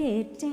เด็จเจ้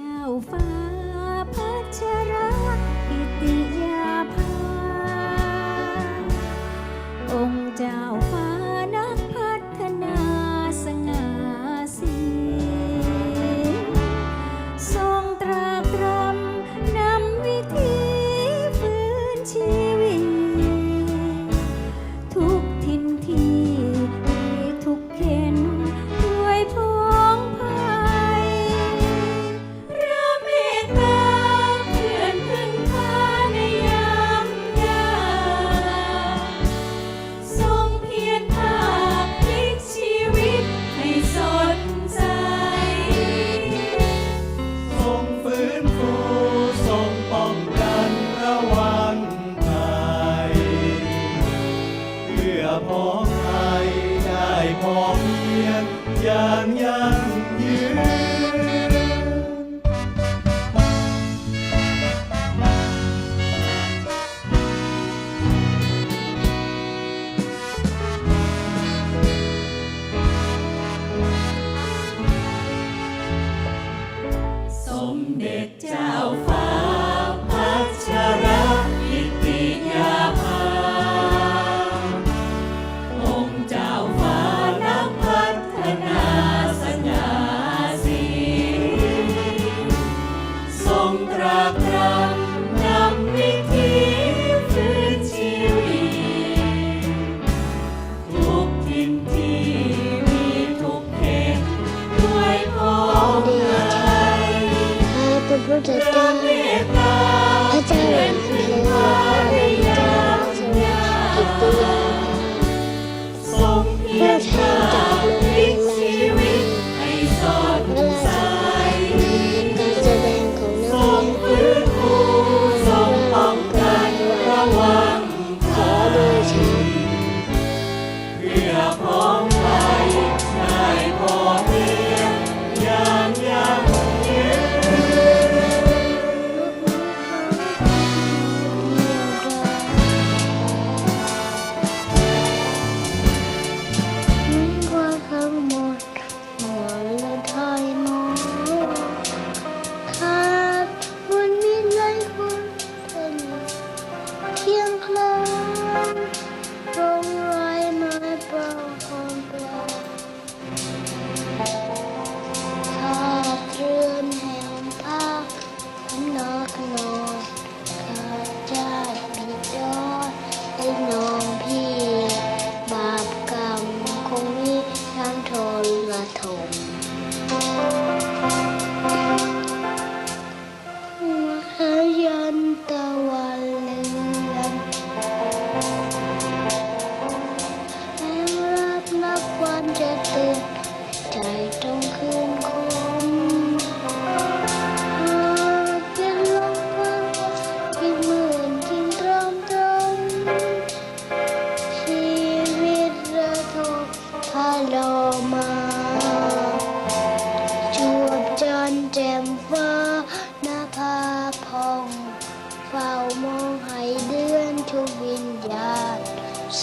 งตรากตรำนำวิถีฟื้นชีวิตทุกทินที่มีทุกเข็นด้วยพองไทยข้าพระพุทธเจ้าเมตตาพระเจ้าแห่งแผ่นดินพระเจ้าทรงกิตติยาทรงเพียร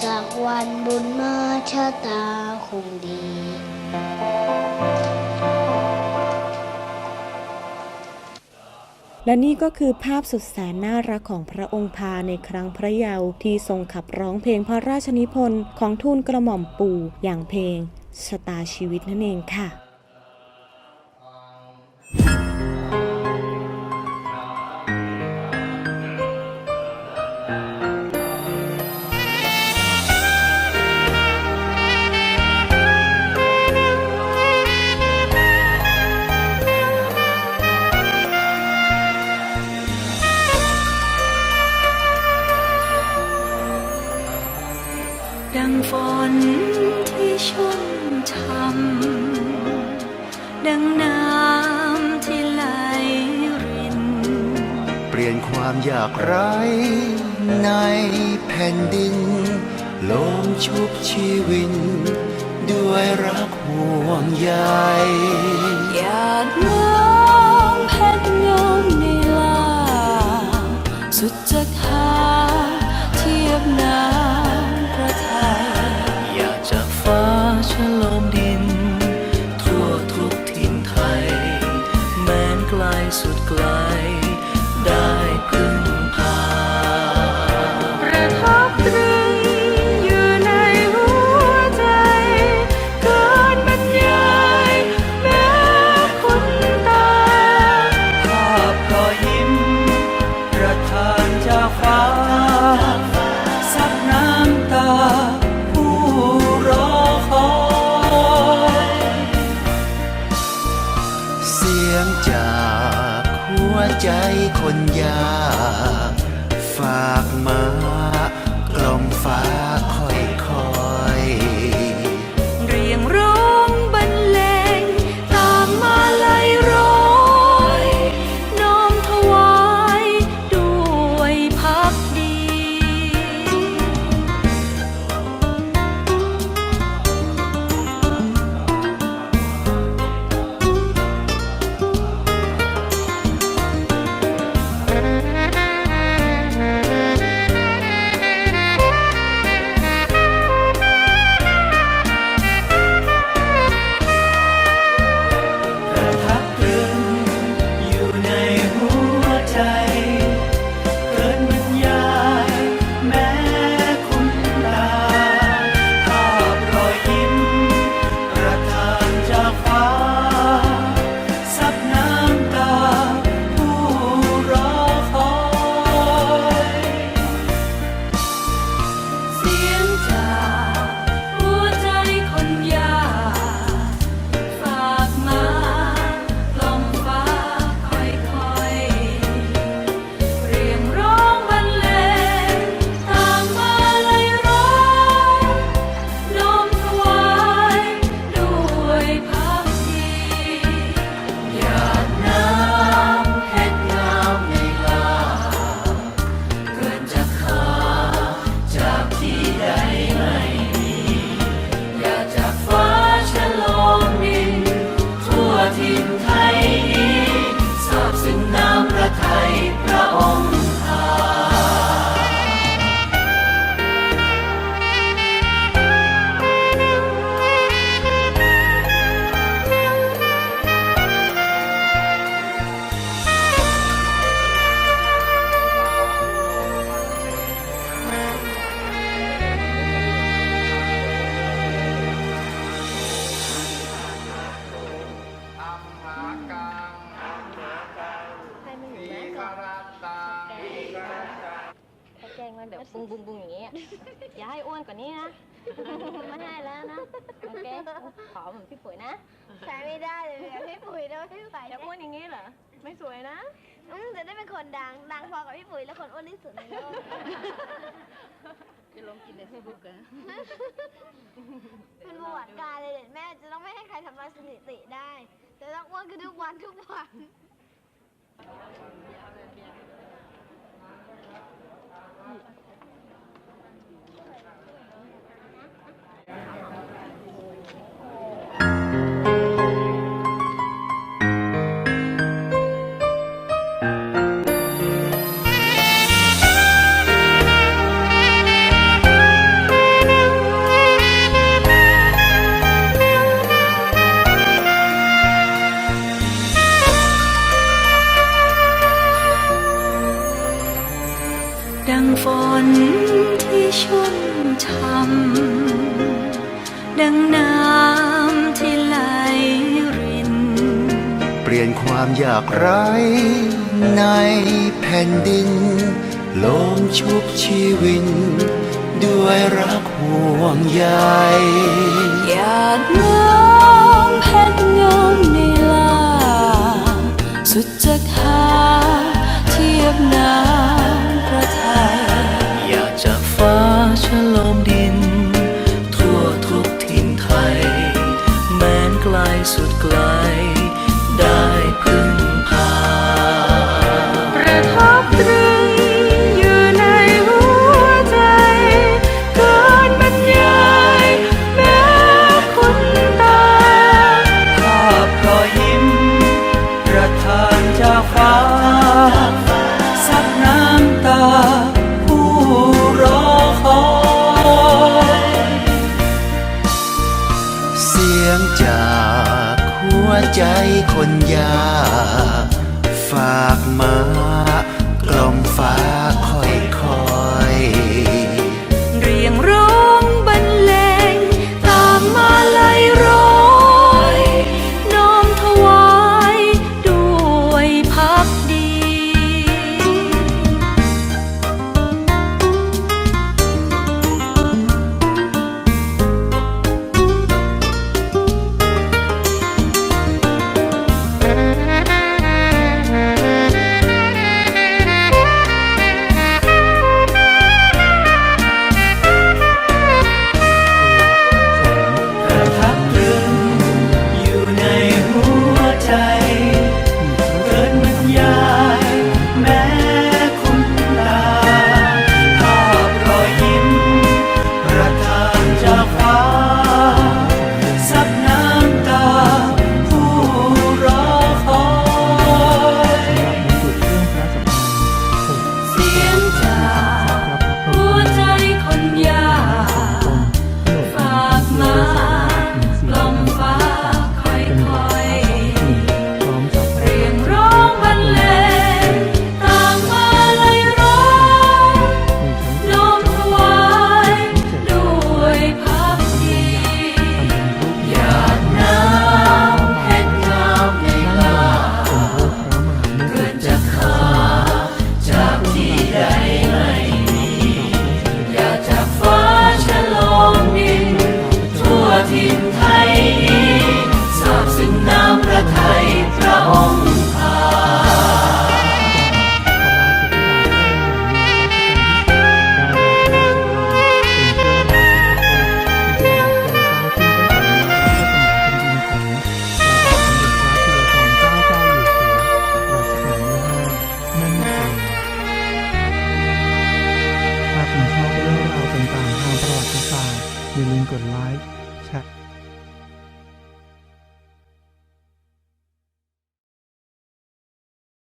สักวันบุญมาชะตาคงดี และนี่ก็คือภาพสุดแสนน่ารักของพระองค์พาในครั้งพระเยาว์ที่ทรงขับร้องเพลงพระราชนิพนธ์ของทูลกระหม่อมปู่อย่างเพลงชะตาชีวิตนั่นเองค่ะ ความอยากไรในแผ่นดินโลมชุบชีวิน ด้วยรักห่วงใยหยาดน้ำเพชรงามในลา สุดจะหาเทียบน้ำพระทัยอยากจากฟ้าฉลมดิน ทั่วทุกถิ่นไทย แม้นไกลสุดไกล คนยากฝาก บบบุ้งบุ้งบุ้งอย่างเงี้ยอย่าให้อ้วนกว่านี้นะ ไม่ให้แล้วนะ โอเค ขอเหมือนพี่ปุ๋ยนะ ใช้ไม่ได้เลยแบบพี่ปุ๋ยด้วยไม่ไหวอย่าอ้วนอย่างงี้เหรอ ไม่สวยนะอืมจะได้เป็นคนดัง ดังพอกับพี่ปุ๋ยและคนอ้วนที่สุดในโลก จะลงกินในเฟซบุ๊กอะเป็นประวัติการเลยเด็ดแม่จะต้องไม่ให้ใครทำลายสถิติได้ จะต้องอ้วนขึ้นทุกวันทุกวัน ดังฝนที่ชุ่มช่ำดังน้ำที่ไหลริน เปลี่ยนความอยากไร้ในแผ่นดินโลมชุบชีวิน ด้วยรักห่วงใยหยาดน้ำ ใจคนยา ฝากมากล่อมฟ้า